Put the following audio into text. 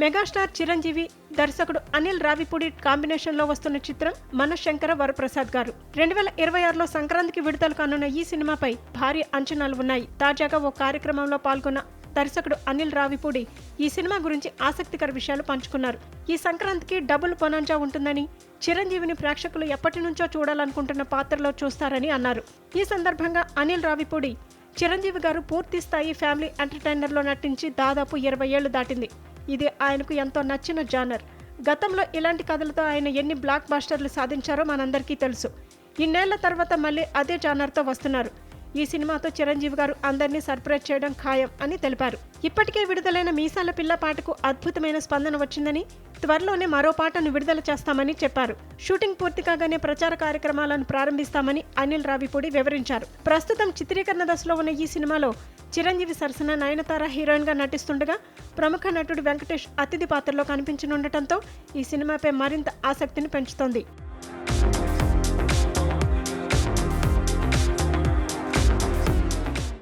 Megastar Chiranjeevi దర్శకుడు అనిల్ రావిపూడి కాంబినేషన్లో వస్తున్న చిత్రం మనశంకర వరప్రసాద్ గారు. రెండు వేల ఇరవై ఆరులో సంక్రాంతికి విడుదల కానున్న ఈ సినిమాపై భారీ అంచనాలు ఉన్నాయి. తాజాగా ఓ కార్యక్రమంలో పాల్గొన్న దర్శకుడు అనిల్ రావిపూడి ఈ సినిమా గురించి ఆసక్తికర విషయాలు పంచుకున్నారు. ఈ సంక్రాంతికి డబుల్ పొనాంజా ఉంటుందని చిరంజీవిని ప్రేక్షకులు ఎప్పటి నుంచో చూడాలనుకుంటున్న పాత్రలో చూస్తారని అన్నారు. ఈ సందర్భంగా అనిల్ రావిపూడి చిరంజీవి గారు పూర్తి స్థాయి ఫ్యామిలీ ఎంటర్టైనర్లో నటించి దాదాపు ఇరవై ఏళ్ళు దాటింది. ఇది ఆయనకు ఎంతో నచ్చిన జానర్. గతంలో ఇలాంటి కథలతో ఆయన ఎన్ని బ్లాక్ బాస్టర్లు సాధించారో మనందరికీ తెలుసు. ఇన్నేళ్ళ తర్వాత మళ్ళీ అదే జానర్తో వస్తున్నారు. ఈ సినిమాతో చిరంజీవి గారు అందరినీ సర్ప్రైజ్ చేయడం ఖాయం అని తెలిపారు. ఇప్పటికే విడుదలైన మీసాల పిల్ల పాటకు అద్భుతమైన స్పందన వచ్చిందని త్వరలోనే మరో పాటను విడుదల చేస్తామని చెప్పారు. షూటింగ్ పూర్తి కాగానే ప్రచార కార్యక్రమాలను ప్రారంభిస్తామని అనిల్ రావిపూడి వివరించారు. ప్రస్తుతం చిత్రీకరణ దశలో ఉన్న ఈ సినిమాలో చిరంజీవి సరసన నయనతార హీరోయిన్గా నటిస్తుండగా ప్రముఖ నటుడు వెంకటేష్ అతిథి పాత్రలో కనిపించనుండటంతో ఈ సినిమాపై మరింత ఆసక్తిని పెంచుతోంది.